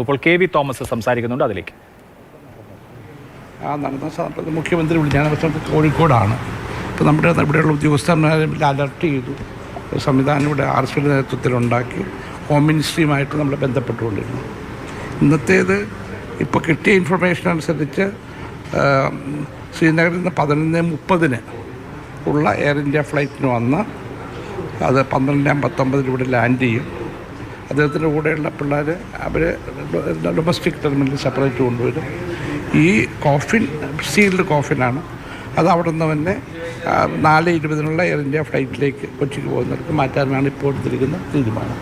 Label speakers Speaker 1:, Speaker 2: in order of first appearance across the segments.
Speaker 1: ഇപ്പോൾ K V Thomas സംസാരിക്കുന്നുണ്ട് അതിലേക്ക്.
Speaker 2: ആ നടന്ന സമയത്ത് മുഖ്യമന്ത്രി വിളിച്ചാണ്. പക്ഷേ കോഴിക്കോടാണ്. ഇപ്പോൾ നമ്മുടെ ഇവിടെയുള്ള ഉദ്യോഗസ്ഥന്മാരെ അലർട്ട് ചെയ്തു. സംവിധാനം ഇവിടെ ആർ സിയുടെ നേതൃത്വത്തിലുണ്ടാക്കി. ഹോം മിനിസ്ട്രിയുമായിട്ട് നമ്മൾ ബന്ധപ്പെട്ടുകൊണ്ടിരുന്നു. ഇന്നത്തേത് ഇപ്പോൾ കിട്ടിയ ഇൻഫർമേഷൻ അനുസരിച്ച് ശ്രീനഗറിൽ നിന്ന് പതിനൊന്ന് മുപ്പതിന് ഉള്ള എയർ ഇന്ത്യ ഫ്ലൈറ്റിന് വന്ന് അത് പന്ത്രണ്ട് പത്തൊമ്പതിൽ ഇവിടെ ലാൻഡ് ചെയ്യും. അദ്ദേഹത്തിന്റെ കൂടെയുള്ള പിള്ളേർ അവർ ഡൊമസ്റ്റിക് ടെർമിനൽ സെപ്പറേറ്റ് കൊണ്ടുവരും. ഈ കോഫിൻ സീൽഡ് കോഫിനാണ്. അത് അവിടെ നിന്ന് തന്നെ നാല് ഇരുപതിനുള്ള എയർ ഇന്ത്യ ഫ്ലൈറ്റിലേക്ക് കൊച്ചിക്ക് പോകുന്നവർക്ക് മാറ്റാനാണ് ഇപ്പോൾ എടുത്തിരിക്കുന്ന തീരുമാനം.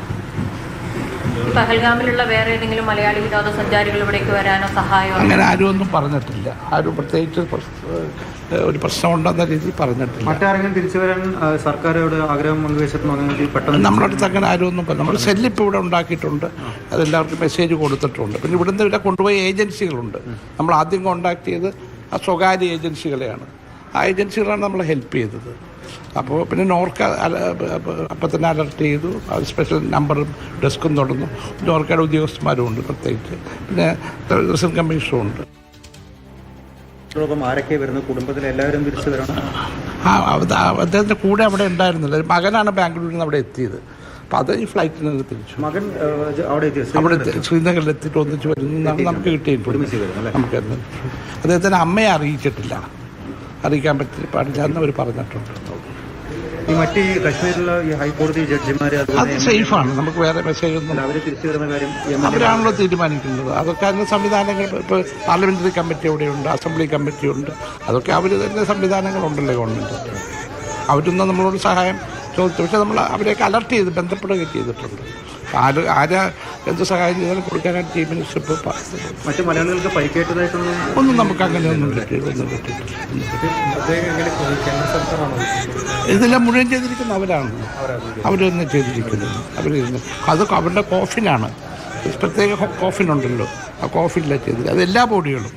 Speaker 3: പഹൽഗാമിലുള്ള വേറെ ഏതെങ്കിലും മലയാളി വിനോദസഞ്ചാരികൾ ഇവിടേക്ക് വരാനോ സഹായമോ?
Speaker 2: അങ്ങനെ ആരും ഒന്നും പറഞ്ഞിട്ടില്ല. ആരും പ്രത്യേകിച്ച് ഒരു ഒരു പ്രശ്നമുണ്ടെന്ന രീതിയിൽ പറഞ്ഞിട്ടില്ല.
Speaker 4: മറ്റാരെങ്കിലും തിരിച്ചു വരാൻ സർക്കാരോട് ആഗ്രഹം പങ്കുവച്ചിട്ടുണ്ടോ
Speaker 2: നമ്മുടെ അടുത്ത് അങ്ങനെ ആരും ഒന്നും പറഞ്ഞു നമ്മൾ സെല്ലിപ്പ് ഇവിടെ ഉണ്ടാക്കിയിട്ടുണ്ട്. അതെല്ലാവർക്കും മെസ്സേജ് കൊടുത്തിട്ടുണ്ട്. പിന്നെ ഇവിടുന്ന് ഇവിടെ കൊണ്ടുപോയ ഏജൻസികളുണ്ട്. നമ്മൾ ആദ്യം കോണ്ടാക്ട് ചെയ്ത് ആ സ്വകാര്യ ഏജൻസികളെയാണ്. ആ ഏജൻസികളാണ് നമ്മളെ ഹെൽപ്പ് ചെയ്തത്. അപ്പോൾ പിന്നെ നോർക്ക അപ്പം തന്നെ അലർട്ട് ചെയ്തു. അത് സ്പെഷ്യൽ നമ്പറും ഡെസ്കും തുടർന്നു നോർക്കയുടെ ഉദ്യോഗസ്ഥന്മാരും ഉണ്ട് പ്രത്യേകിച്ച്. പിന്നെ റിസർച്ച് കമ്മീഷനും ഉണ്ട്.
Speaker 4: ആരൊക്കെ വരുന്നത്? കുടുംബത്തിലെ എല്ലാവരും തിരിച്ചു വരണം.
Speaker 2: ആ അദ്ദേഹത്തിന്റെ കൂടെ അവിടെ ഉണ്ടായിരുന്നില്ല. മകനാണ് ബാംഗ്ലൂരിൽ നിന്ന് അവിടെ എത്തിയത്. അപ്പം അത് ഈ ഫ്ലൈറ്റിൽ നിന്ന് തിരിച്ചു.
Speaker 4: മകൻ അവിടെ
Speaker 2: അവിടെ ശ്രീനഗറിൽ എത്തിയിട്ട് ഒന്നിച്ച് വരുന്നു. നമുക്ക്
Speaker 4: കിട്ടിയിട്ടുണ്ട്?
Speaker 2: നമുക്ക് അദ്ദേഹത്തിന്റെ അമ്മയെ അറിയിച്ചിട്ടില്ല. അറിയിക്കാൻ പറ്റി പാടില്ല എന്ന് അവർ പറഞ്ഞിട്ടുണ്ട്.
Speaker 4: ഈ മറ്റ് ഈ കശ്മീരിലുള്ള ഈ ഹൈക്കോടതി ജഡ്ജിമാരെ
Speaker 2: അത് സേഫാണ്. നമുക്ക് വേറെ മെസ്സേജ് ഒന്നും
Speaker 4: അവരെ തിരിച്ചു വരുന്ന കാര്യം
Speaker 2: അവരാണല്ലോ തീരുമാനിക്കുന്നത്. അതൊക്കെ അതിന് സംവിധാനങ്ങൾ ഇപ്പോൾ പാർലമെന്ററി കമ്മിറ്റി അവിടെയുണ്ട് അസംബ്ലി കമ്മിറ്റി ഉണ്ട്. അതൊക്കെ അവർ തന്നെ സംവിധാനങ്ങളുണ്ടല്ലോ ഗവൺമെന്റ്. അവരൊന്നും നമ്മളോട് സഹായം ചോദിച്ചു. പക്ഷേ നമ്മൾ അവരെയൊക്കെ അലർട്ട് ചെയ്ത് ബന്ധപ്പെടുകയൊക്കെ ചെയ്തിട്ടുണ്ട്. ആര് ആരാ എന്ത് സഹായം ചെയ്താലും കൊടുക്കാനായിട്ട് ടീമിന് ഇപ്പോൾ
Speaker 4: മറ്റു മലയാളികൾക്ക് പരിക്കേറ്റതായിട്ടൊന്നും
Speaker 2: ഒന്നും നമുക്ക് അങ്ങനെ ഒന്നും കിട്ടിയില്ല ഒന്നും കിട്ടിയിട്ടില്ല ഇതെല്ലാം മുഴുവൻ ചെയ്തിരിക്കുന്ന അവരാണ്. അവരൊന്ന് ചെയ്തിരിക്കുന്നത്. അവർ അത് അവരുടെ കോഫിനാണ് പ്രത്യേക കോഫിനുണ്ടല്ലോ ആ കോഫിനിലാണ് ചെയ്തത് അത് എല്ലാ ബോഡികളും